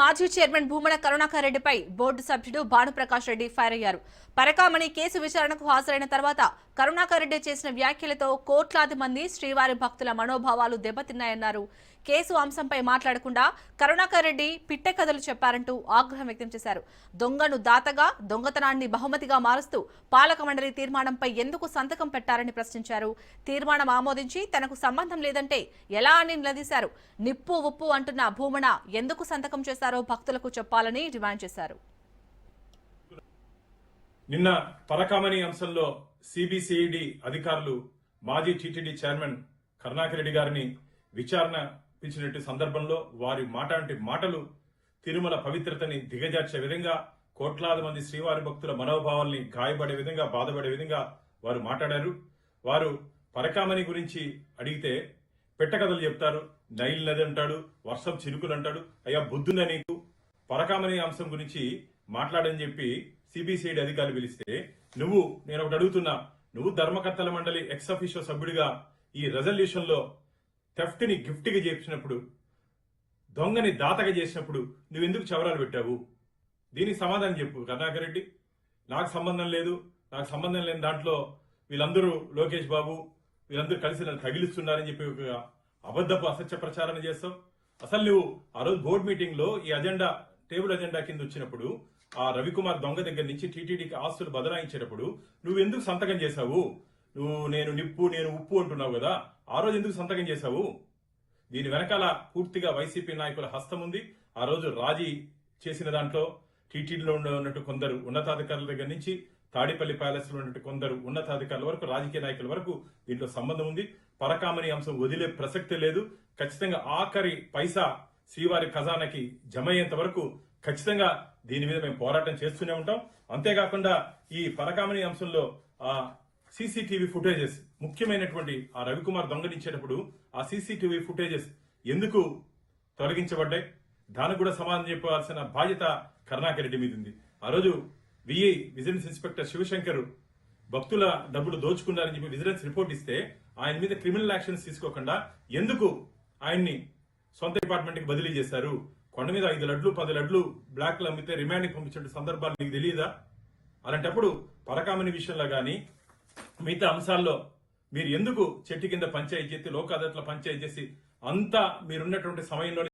మాజీ చైర్మన్ భూమన కరుణాకర్ రెడ్డిపై బోర్డు సభ్యుడు భానుప్రకాష్ రెడ్డి ఫైర్ అయ్యారు. పరకామణి కేసు విచారణకు హాజరైన తర్వాత కరుణాకర్ రెడ్డి చేసిన వ్యాఖ్యలతో కోట్లాది మంది శ్రీవారి భక్తుల మనోభావాలు దెబ్బతిన్నాయన్నారు. కేసు అంశంపై మాట్లాడకుండా కరుణాకర్ రెడ్డి పిట్టె కథలు చెప్పారంటూ ఆగ్రహం వ్యక్తం చేశారు. దొంగను దాతగా దొంగతనాన్ని బహుమతిగా మారుస్తూ పాలక మండలి తీర్మానంపై ఎందుకు సంతకం పెట్టారని ప్రశ్నించారు. తీర్మానం ఆమోదించి తనకు సంబంధం లేదంటే ఎలా అని నిలదీశారు. నిప్పు ఉప్పు అంటున్న భూమన ఎందుకు సంతకం చేశారో భక్తులకు చెప్పాలని డిమాండ్ చేశారు. నిన్న పరకామణి అంశంలో సిబిసిఐడి అధికారులు మాజీ టీటీడీ చైర్మన్ కరుణాకర్ రెడ్డి గారిని విచారణ పిలిచినట్టు సందర్భంలో వారి మాట్లాంటి మాటలు తిరుమల పవిత్రతని దిగజార్చే విధంగా కోట్లాది మంది శ్రీవారి భక్తుల మనోభావాల్ని గాయపడే విధంగా బాధపడే విధంగా వారు మాట్లాడారు. వారు పరకామణి గురించి అడిగితే పెట్టకథలు చెప్తారు నైల్ నది అంటాడు వర్షం చిరుకులు అంటాడు అయ్యా బుద్ధుందా నీకు? పరకామణి అంశం గురించి మాట్లాడని చెప్పి సిబిసిఐడి అధికారులు పిలిస్తే నువ్వు నేను ఒకటి అడుగుతున్నా నువ్వు ధర్మకర్తల మండలి ఎక్స్ అఫీషియో సభ్యుడిగా ఈ రెజల్యూషన్లో గిఫ్ట్గా ని చేసినప్పుడు దొంగని దాతగా చేసినప్పుడు నువ్వెందుకు చవరాలు పెట్టావు? దీనికి సమాధానం చెప్పు కర్ణాకర్ రెడ్డి. నాకు సంబంధం లేదు నాకు సంబంధం లేని దాంట్లో వీళ్ళందరూ లోకేష్ బాబు వీళ్ళందరూ కలిసి నన్ను తగిలిస్తున్నారని చెప్పి ఒక అబద్ధపు అసత్య ప్రచారం చేస్తావు. అసలు నువ్వు ఆ రోజు బోర్డు మీటింగ్లో ఈ అజెండా టేబుల్ అజెండా కింద వచ్చినప్పుడు ఆ రవికుమార్ దొంగ దగ్గర నుంచి టీటీడీకి ఆస్తులు బదలాయించేటప్పుడు నువ్వు ఎందుకు సంతకం చేశావు? నువ్వు నేను నిప్పు నేను ఉప్పు అంటున్నావు కదా ఆ రోజు ఎందుకు సంతకం చేశావు? దీని వెనకాల పూర్తిగా వైసీపీ నాయకుల హస్తం ఉంది. ఆ రోజు రాజీ చేసిన దాంట్లో టీటీడీలో ఉన్నట్టు కొందరు ఉన్నతాధికారుల దగ్గర నుంచి తాడిపల్లి ప్యాలెస్లో ఉన్నట్టు కొందరు ఉన్నతాధికారుల వరకు రాజకీయ నాయకుల వరకు దీంట్లో సంబంధం ఉంది. పరకామణి అంశం వదిలే ప్రసక్తే లేదు. ఖచ్చితంగా ఆఖరి పైసా శ్రీవారి ఖజానాకి జమ అయ్యేంత వరకు ఖచ్చితంగా దీని మీద మేము పోరాటం చేస్తూనే ఉంటాం. అంతేకాకుండా ఈ పరకామణి అంశంలో ఆ సీసీటీవీ ఫుటేజెస్ ముఖ్యమైనటువంటి ఆ రవికుమార్ దొంగలించేటప్పుడు ఆ సీసీటీవీ ఫుటేజెస్ ఎందుకు తొలగించబడ్డాయి? దానికి కూడా సమాధానం చెప్పాల్సిన బాధ్యత కరుణాకర్ రెడ్డి మీద ఉంది. ఆ రోజు విఐ విజిలెన్స్ ఇన్స్పెక్టర్ శివశంకర్ భక్తుల డబ్బులు దోచుకున్నారని చెప్పి విజిలెన్స్ రిపోర్ట్ ఇస్తే ఆయన మీద క్రిమినల్ యాక్షన్స్ తీసుకోకుండా ఎందుకు ఆయన్ని సొంత డిపార్ట్మెంట్కి బదిలీ చేశారు. కొండ మీద ఐదు లడ్లు పది లడ్లు బ్లాక్లు అమ్మితే రిమాండ్కి పంపించే సందర్భాలు నీకు తెలియదా అలాంటప్పుడు పరకామని విషయంలో కానీ మిగతా అంశాల్లో మీరు ఎందుకు చెట్టు కింద పంచాయతీ చేసి లోక్ అదాలత్లో పంచాయతీ చేసి అంతా మీరున్నటువంటి సమయంలో